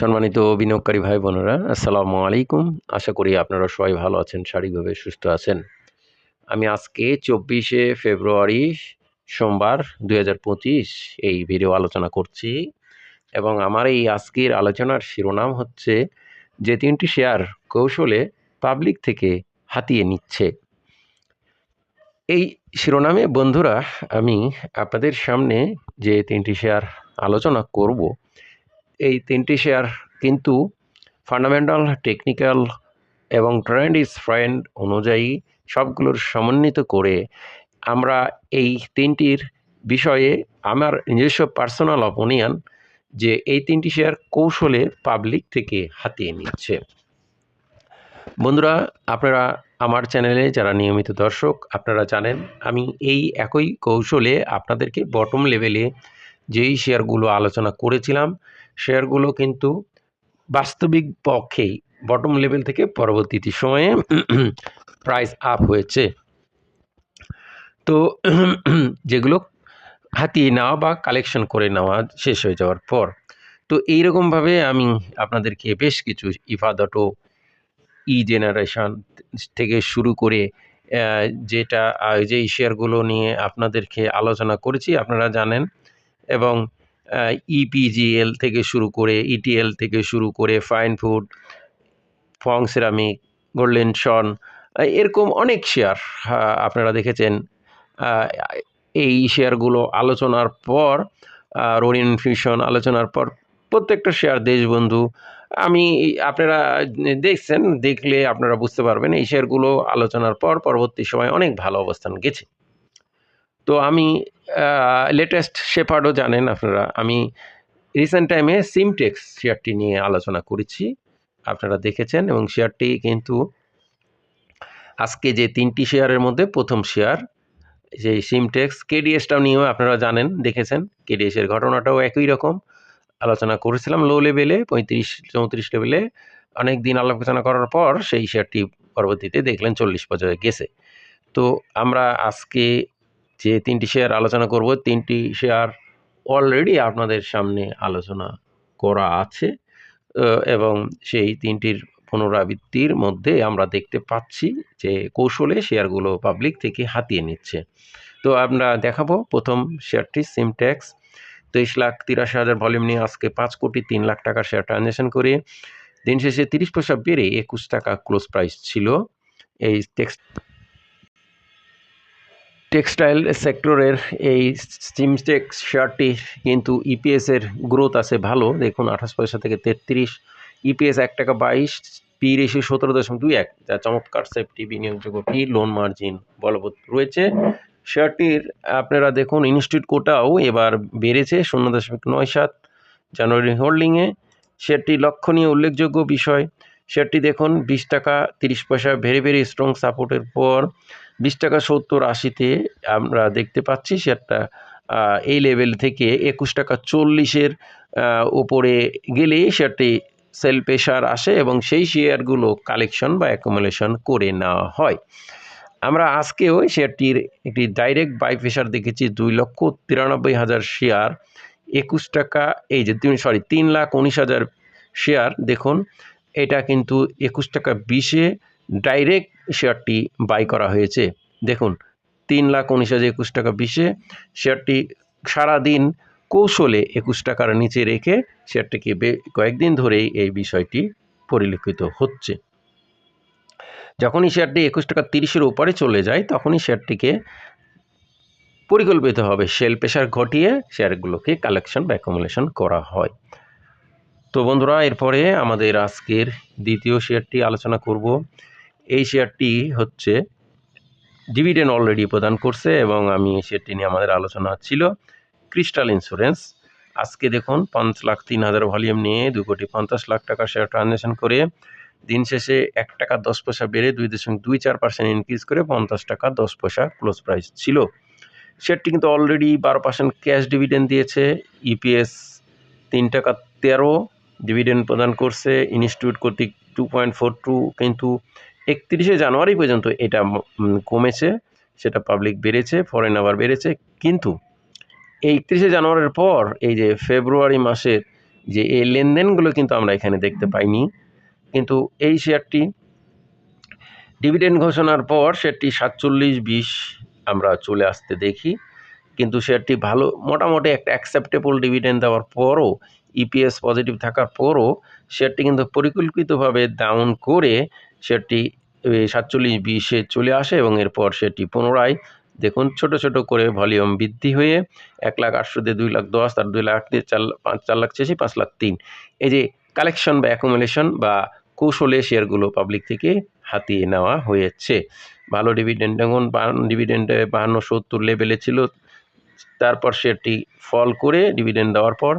সম্মানিত বিনিয়োগকারী ভাই বোনেরা, আসসালামু আলাইকুম। আশা করি আপনারা সবাই ভালো আছেন, শারীরিকভাবে সুস্থ আছেন। আমি আজকে চব্বিশে ফেব্রুয়ারি সোমবার দু হাজার পঁচিশ এই ভিডিও আলোচনা করছি এবং আমার এই আজকের আলোচনার শিরোনাম হচ্ছে যে তিনটি শেয়ার কৌশলে পাবলিক থেকে হাতিয়ে নিচ্ছে। এই শিরোনামে বন্ধুরা, আমি আপনাদের সামনে যে তিনটি শেয়ার আলোচনা করব এই তিনটি শেয়ার কিন্তু ফান্ডামেন্টাল টেকনিক্যাল এবং ট্রেন্ড ইজ ফ্রেন্ড অনুযায়ী সবগুলোর সমন্বিত করে আমরা এই তিনটির বিষয়ে আমার নিজস্ব পার্সোনাল অপিনিয়ন যে এই তিনটি শেয়ার কৌশলে পাবলিক থেকে হাতিয়ে নিচ্ছে। বন্ধুরা, আপনারা আমার চ্যানেলে যারা নিয়মিত দর্শক, আপনারা জানেন আমি এই একই কৌশলে আপনাদেরকে বটম লেভেলে যেই শেয়ারগুলো আলোচনা করেছিলাম, শেয়ারগুলো কিন্তু বাস্তবিক পক্ষেই বটম লেভেল থেকে পরবর্তীতে সময়ে প্রাইস আপ হয়েছে। তো যেগুলো হাতিয়ে নেওয়া বা কালেকশন করে নেওয়া শেষ হয়ে যাওয়ার পর, তো এইরকমভাবে আমি আপনাদেরকে বেশ কিছু ইফাদটো ই জেনারেশন থেকে শুরু করে যেটা যেই শেয়ারগুলো নিয়ে আপনাদেরকে আলোচনা করেছি, আপনারা জানেন এবং ইপিজিএল থেকে শুরু করে ইটিএল থেকে শুরু করে ফাইন ফুড ফং সিরামিক গোল্ডেন শন এরকম অনেক শেয়ার আপনারা দেখেছেন। এই শেয়ারগুলো আলোচনার পর রোরিন ফিউশন আলোচনার পর প্রত্যেকটা শেয়ার দেশবন্ধু, আমি, আপনারা দেখছেন, দেখলে আপনারা বুঝতে পারবেন, এই শেয়ারগুলো আলোচনার পর পরবর্তী সময় অনেক ভালো অবস্থান গেছে। তো আমি লেটেস্ট শেপার্ডও জানেন আপনারা। আমি রিসেন্ট টাইমে সিমটেক্স শেয়ারটি নিয়ে আলোচনা করেছি। আপনারা দেখেছেন এবং শেয়ারটি কিন্তু আজকে যে তিনটি শেয়ারের মধ্যে প্রথম শেয়ার যে সিমটেক্স কেডিএসটাও নিয়েও আপনারা জানেন, দেখেছেন। কেডিএসের ঘটনাটাও একই রকম। আলোচনা করেছিলাম লো লেভেলে পঁয়ত্রিশ, চৌত্রিশ লেভেলে অনেক দিন আলোচনা করার পর সেই শেয়ারটি পরবর্তীতে দেখলেন চল্লিশ পর্যায়ে গেছে। তো আমরা আজকে যে তিনটি শেয়ার আলোচনা করব, তিনটি শেয়ার অলরেডি আপনাদের সামনে আলোচনা করা আছে এবং সেই তিনটির পুনরাবৃত্তির মধ্যে আমরা দেখতে পাচ্ছি যে কৌশলে শেয়ারগুলো পাবলিক থেকে হাতিয়ে নিচ্ছে। তো আমরা দেখাবো প্রথম শেয়ারটি সিমট্যাক্স তেইশ লাখ তিরাশি হাজার ভলিউম নিয়ে আজকে পাঁচ কোটি তিন লাখ টাকার শেয়ার ট্রানজ্যাকশন করে। দিন শেষে তিরিশ পয়সা বেড়ে একুশ টাকা ক্লোজ প্রাইস ছিল। এই টেক্সট টেক্সটাইল সেক্টরের এই সিমটেক্স শেয়ারটি কিন্তু ইপিএসের গ্রোথ আছে ভালো। দেখুন, আঠাশ পয়সা থেকে তেত্রিশ। ইপিএস এক টাকা বাইশ, পি রেশিও সতেরো দশমিক দুই এক। যা চমৎকার সেফটি বিনিয়োগযোগ্য পি লোন মার্জিন বলবৎ রয়েছে। শেয়ারটির আপনারা দেখুন ইনস্টিটিউট কোটাও এবার বেড়েছে শূন্য দশমিক নয় সাত জানুয়ারি হোল্ডিংয়ে শেয়ারটি লক্ষণীয় উল্লেখযোগ্য বিষয়। শেয়ারটি দেখুন, বিশ টাকা তিরিশ পয়সা ভেরি ভেরি স্ট্রং সাপোর্টের পর বিশ টাকা সত্তর আশিতে আমরা দেখতে পাচ্ছি শেয়ারটা। এই লেভেল থেকে একুশ টাকা চল্লিশের উপরে গেলে শেয়ারটি সেল প্রেশার আসে এবং সেই শেয়ারগুলো কালেকশন বা অ্যাকোমোলেশন করে নেওয়া হয়। আমরা আজকেও শেয়ারটির একটি ডাইরেক্ট বাই প্রেশার দেখেছি দুই লক্ষ তিরানব্বই হাজার শেয়ার। একুশ টাকা, এই যে সরি তিন লাখ উনিশ হাজার শেয়ার, দেখুন, এটা কিন্তু একুশ টাকা বিশে ডাইরেক্ট শেয়ারটি বাই করা হয়েছে। দেখুন, তিন লাখ উনিশ হাজার একুশ টাকা বিশে শেয়ারটি সারাদিন কৌশলে একুশ টাকার নিচে রেখে শেয়ারটিকে কয়েকদিন ধরেই এই বিষয়টি পরিলক্ষিত হচ্ছে। যখনই শেয়ারটি একুশ টাকা তিরিশের উপরে চলে যায়, তখনই শেয়ারটিকে পরিকল্পিতভাবে সেল প্রেশার ঘটিয়ে শেয়ারগুলোকে কালেকশন বা অ্যাকোমোলেশন করা হয়। তো বন্ধুরা, এরপরে আমাদের আজকের দ্বিতীয় শেয়ারটি আলোচনা করব। এই শেয়ারটি হচ্ছে ডিভিডেন্ড অলরেডি প্রদান করছে এবং আমি শেয়ারটি নিয়ে আমাদের আলোচনা ছিল। ক্রিস্টাল ইন্স্যুরেন্স আজকে দেখুন পাঁচ লাখ তিন হাজার ভলিউম নিয়ে দু কোটি পঞ্চাশ লাখ টাকা শেয়ার ট্রানজ্যাকশন করে দিন শেষে এক টাকা দশ পয়সা বেড়ে দুই দশমিক দুই চার পার্সেন্ট ইনক্রিজ করে পঞ্চাশ টাকা দশ পয়সা ক্লোজ প্রাইস ছিল। শেয়ারটি কিন্তু অলরেডি বারো পার্সেন্ট ক্যাশ ডিভিডেন্ড দিয়েছে। ইপিএস তিন টাকা তেরো ডিভিডেন্ড প্রদান করছে। ইনস্টিটিউট কর্তৃক টু পয়েন্ট ফোর টু কিন্তু একত্রিশে জানুয়ারি পর্যন্ত এটা কমেছে, সেটা পাবলিক বেড়েছে ফরেন আবার বেড়েছে, কিন্তু এই একত্রিশে জানুয়ারির পর এই যে ফেব্রুয়ারি মাসের যে এই লেনদেনগুলো কিন্তু আমরা এখানে দেখতে পাইনি, কিন্তু এই শেয়ারটি ডিভিডেন্ড ঘোষণার পর শেয়ারটি সাতচল্লিশ বিশ আমরা চলে আসতে দেখি, কিন্তু শেয়ারটি ভালো, মোটামুটি একটা অ্যাকসেপ্টেবল ডিভিডেন্ড দেওয়ার পরও ইপিএস পজিটিভ থাকার পরও শেয়ারটি কিন্তু পরিকল্পিতভাবে ডাউন করে শেয়ারটি সাতচল্লিশ বিশে চলে আসে এবং এরপর সেটি পুনরায় দেখুন ছোট ছোট করে ভলিউম বৃদ্ধি হয়ে এক লাখ আটশো দিয়ে দুই লাখ দশ, তার দুই লাখ দিয়ে চার, পাঁচ, চার লাখ ছেষি পাঁচ লাখ তিন। এই যে কালেকশন বা অ্যাকুমুলেশন বা কৌশলে শেয়ারগুলো পাবলিক থেকে হাতিয়ে নেওয়া হয়েছে। ভালো ডিভিডেন্ড এখন ডিভিডেন্ডে বাহান্ন, সত্তর লেভেলে ছিল। তারপর শেয়ারটি ফল করে ডিভিডেন্ড দেওয়ার পর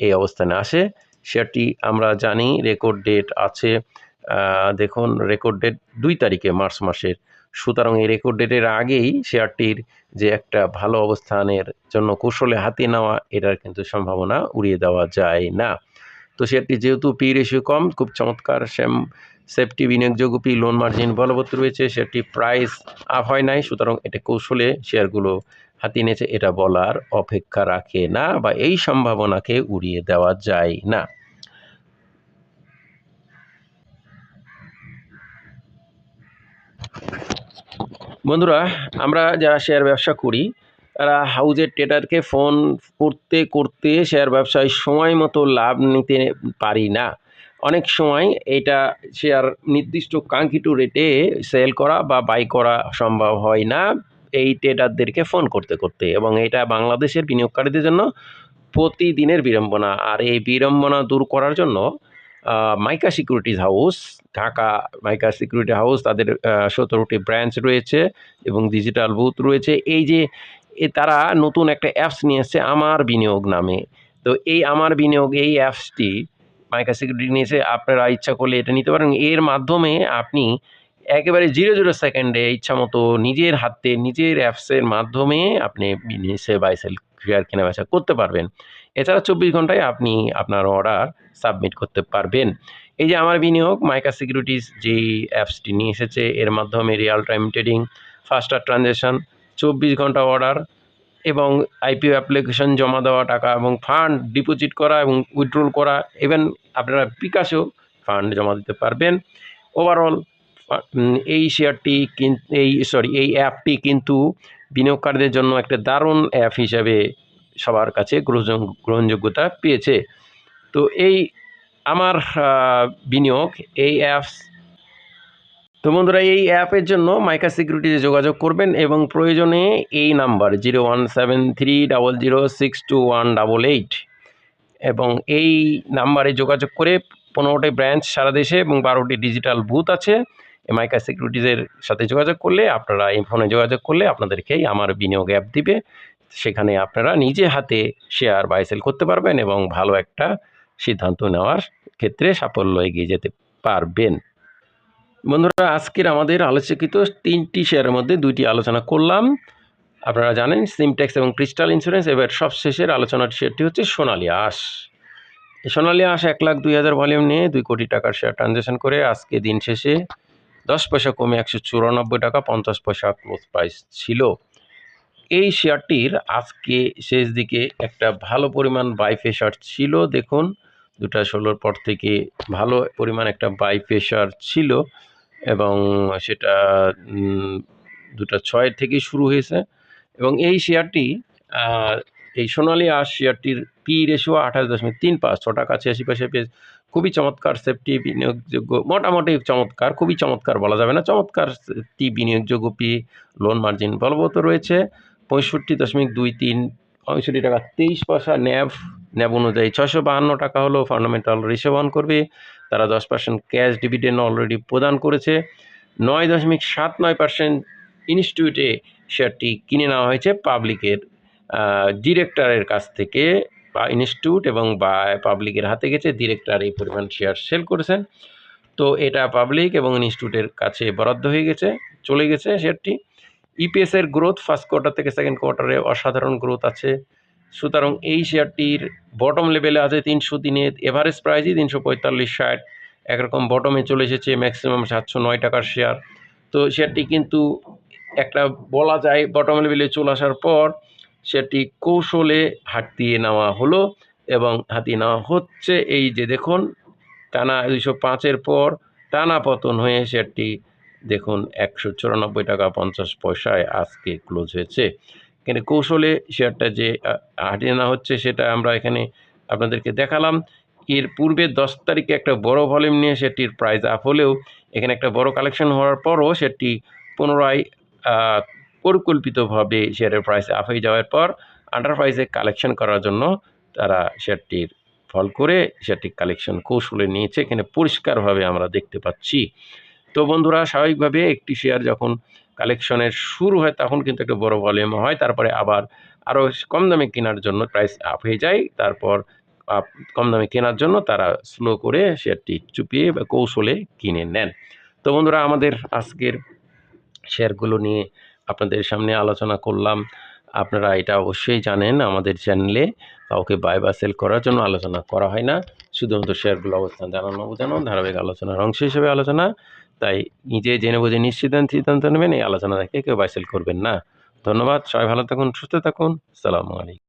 এই অবস্থানে আসে। শেয়ারটি আমরা জানি রেকর্ড ডেট আছে। দেখুন রেকর্ড ডেট দুই তারিখে, মার্চ মাসের। সুতরাং এই রেকর্ড ডেটের আগেই শেয়ারটির যে একটা ভালো অবস্থানের জন্য কৌশলে হাতে নেওয়া, এটার কিন্তু সম্ভাবনা উড়িয়ে দেওয়া যায় না। তো শেয়ারটি যেহেতু পি রেশিও কম, খুব চমৎকার, শ্যাম সেফটি বিনিয়োগযোগ্য পি লোন মার্জিন বলবৎ রয়েছে সেটি প্রাইস আপ হয় নাই, সুতরাং এটা কৌশলে শেয়ারগুলো হাতিয়ে নিয়েছে, এটা বলার অপেক্ষা রাখে না বা এই সম্ভাবনাকে উড়িয়ে দেওয়া যায় না। বন্ধুরা, আমরা যারা শেয়ার ব্যবসা করি, তারা হাউজের ট্রেডারকে ফোন করতে করতে শেয়ার ব্যবসায় সময় মতো লাভ নিতে পারি না। অনেক সময় এটা শেয়ার নির্দিষ্ট কাঙ্ক্ষিত রেটে সেল করা বা বাই করা সম্ভব হয় না। এই ট্রেডারদেরকে ফোন করতে করতে এবং এটা বাংলাদেশের বিনিয়োগকারীদের জন্য প্রতিদিনের বিড়ম্বনা। আর এই বিড়ম্বনা দূর করার জন্য Mica securities house, Dhaka Mica security house, তাদের সতেরোটি ব্রাঞ্চ রয়েছে এবং ডিজিটাল বুথ রয়েছে। এই যে তারা নতুন একটা অ্যাপস নিয়ে এসছে, আমার বিনিয়োগ নামে। তো এই আমার বিনিয়োগ, এই অ্যাপসটি মাইকা সিকিউরিটি নিয়েছে, আপনারা ইচ্ছা করলে এটা নিতে পারেন। এর মাধ্যমে আপনি একেবারে জিরো জিরো সেকেন্ডে ইচ্ছা মতো নিজের হাতে, নিজের অ্যাপসের মাধ্যমে আপনি বিজনেসে বাই সেল শেয়ার কেনা বেচা করতে পারবেন। এছাড়া চব্বিশ ঘন্টায় আপনি আপনার অর্ডার সাবমিট করতে পারবেন। এই যে আমার বিনিয়োগ মাইকা সিকিউরিটিস যেই অ্যাপসটি নিয়ে এসেছে, এর মাধ্যমে real time trading faster transaction চব্বিশ ঘণ্টা অর্ডার এবং আইপিও অ্যাপ্লিকেশন জমা দেওয়া টাকা এবং ফান্ড ডিপোজিট করা এবং উইথড্রল করা ইভেন আপনারা বিকাশেও ফান্ড জমা দিতে পারবেন। ওভারঅল এই শেয়ারটি এই সরি এই অ্যাপটি কিন্তু বিনিয়োগকারীদের জন্য একটা দারুণ অ্যাপ হিসাবে সবার কাছে গ্রহণযোগ্যতা পেয়েছে। তো এই আমার বিনিয়োগ, এই অ্যাপস তো বন্ধুরা, এই অ্যাপের জন্য মাইকা সিকিউরিটিতে যোগাযোগ করবেন এবং প্রয়োজনে এই number zero one seven three double zero six two one double eight এবং এই নাম্বারে যোগাযোগ করে পনেরোটি ব্রাঞ্চ সারা দেশে এবং বারোটি ডিজিটাল বুথ আছে। মাইকা সিকিউরিটিজের সাথে যোগাযোগ করলে, আপনারা এই ফোনে যোগাযোগ করলে আপনাদেরকেই আমার বিনিয়োগ অ্যাপ দিবে। সেখানে আপনারা নিজে হাতে শেয়ার বাইসেল করতে পারবেন এবং ভালো একটা সিদ্ধান্ত নেওয়ার ক্ষেত্রে সাফল্য এগিয়ে যেতে পারবেন। বন্ধুরা, আজকের আমাদের আলোচকিত তিনটি শেয়ারের মধ্যে দুইটি আলোচনা করলাম। আপনারা জানেন সিমটেক্স এবং ক্রিস্টাল ইন্স্যুরেন্স এবার সব শেষের আলোচনার শেয়ারটি হচ্ছে সোনালী আশ। সোনালী আশ এক লাখ দুই হাজার ভলিউম নিয়ে দুই কোটি টাকার শেয়ার ট্রানজ্যাকশন করে আজকে দিন শেষে দশ পয়সা কমে একশো চুরানব্বই টাকা, পঞ্চাশ পয়সা ক্লোজ প্রাইস ছিল। এই শেয়ারটির আজকে শেষ দিকে একটা ভালো পরিমাণ বাই প্রেশার ছিল। দেখুন, দুটা ষোলোর পর থেকে ভালো পরিমাণ একটা বাই প্রেশার ছিল এবং সেটা দুটা ছয় থেকে শুরু হয়েছে এবং এই শেয়ারটি এই সোনালি আশ শেয়ারটির পি রেশিও আঠাশ দশমিক তিন পাঁচ, ছটা কাছাকাছি পাশে পেয়ে খুবই চমৎকার সেফটি বিনিয়োগযোগ্য, মোটামুটি চমৎকার, খুবই চমৎকার বলা যাবে না, চমৎকার সেফটি বিনিয়োগযোগ্য পি লোন মার্জিন বলবত রয়েছে। পঁয়ষট্টি দশমিক দুই তিন, পঁয়ষট্টি টাকা তেইশ পয়সা ন্যাব ন্যাব অনুযায়ী ছশো বাহান্ন টাকা হলো ফান্ডামেন্টাল রিসেভ অন করবে। তারা দশ পার্সেন্ট ক্যাশ ডিভিডেন্ড অলরেডি প্রদান করেছে। নয় দশমিক সাত নয় পার্সেন্ট ইনস্টিটিউটে শেয়ারটি কিনে নেওয়া হয়েছে পাবলিকের ডিরেক্টরের কাছ থেকে, বা ইনস্টিটিউট এবং বা পাবলিকের হাতে গেছে। ডিরেক্টর এই পরিমাণ শেয়ার সেল করেছেন। তো এটা পাবলিক এবং ইনস্টিটিউটের কাছে বরাদ্দ হয়ে গেছে, চলে গেছে শেয়ারটি ইপিএসের গ্রোথ ফার্স্ট কোয়ার্টার থেকে সেকেন্ড কোয়ার্টারে অসাধারণ গ্রোথ আছে। সুতরাং এই শেয়ারটির বটম লেভেলে আছে তিনশো দিনে এভারেজ প্রাইসই তিনশো পঁয়তাল্লিশ ষাট। একরকম বটমে চলে এসেছে ম্যাক্সিমাম সাতশো নয় টাকার শেয়ার তো শেয়ারটি কিন্তু একটা বলা যায় বটম লেভেলে চলে আসার পর সেটি কৌশলে হাট দিয়ে নেওয়া হলো এবং হাতিয়ে নেওয়া হচ্ছে। এই যে দেখুন, টানা দুইশো পাঁচের পর টানা পতন হয়ে শেয়ারটি দেখুন, একশো চুরানব্বই টাকা পঞ্চাশ পয়সায় আজকে ক্লোজ হয়েছে। কিন্তু কৌশলে শেয়ারটা যে হাঁটিয়ে নেওয়া হচ্ছে সেটা আমরা এখানে আপনাদেরকে দেখালাম। এর পূর্বে দশ তারিখে একটা বড় ভলিউম নিয়ে সেটির প্রাইস আপ হলেও এখানে একটা বড় কালেকশন হওয়ার পরও সেটি পুনরায় পরিকল্পিতভাবে শেয়ারের প্রাইস আপ হয়ে যাওয়ার পর আন্ডার প্রাইসে কালেকশন করার জন্য তারা শেয়ারটির ফল করে সেটি কালেকশন কৌশলে নিয়েছে। এখানে পরিষ্কারভাবে আমরা দেখতে পাচ্ছি। তো বন্ধুরা, স্বাভাবিকভাবে একটি শেয়ার যখন কালেকশনের শুরু হয়, তখন কিন্তু একটা বড় ভলিউম হয়। তারপরে আবার আরও কম দামে কেনার জন্য প্রাইস আপ হয়ে যায়। তারপর কম দামে কেনার জন্য তারা স্লো করে শেয়ারটি চুপিয়ে বা কৌশলে কিনে নেন। তো বন্ধুরা, আমাদের আজকের শেয়ারগুলো নিয়ে আপনাদের সামনে আলোচনা করলাম। আপনারা এটা অবশ্যই জানেন, আমাদের চ্যানেলে কাউকে বাই বা সেল করার জন্য আলোচনা করা হয় না। শুধুমাত্র শেয়ারগুলো অবস্থান জানানো, বোঝানো, ধারাবাহিক আলোচনার অংশ হিসেবে আলোচনা। তাই নিজে জেনে বুঝে নিশ্চিত সিদ্ধান্ত নেবেন, এই আলোচনা থেকে কেউ বাইসেল করবেন না। ধন্যবাদ, সবাই ভালো থাকুন, সুস্থ থাকুন। সালামু আলাইকুম।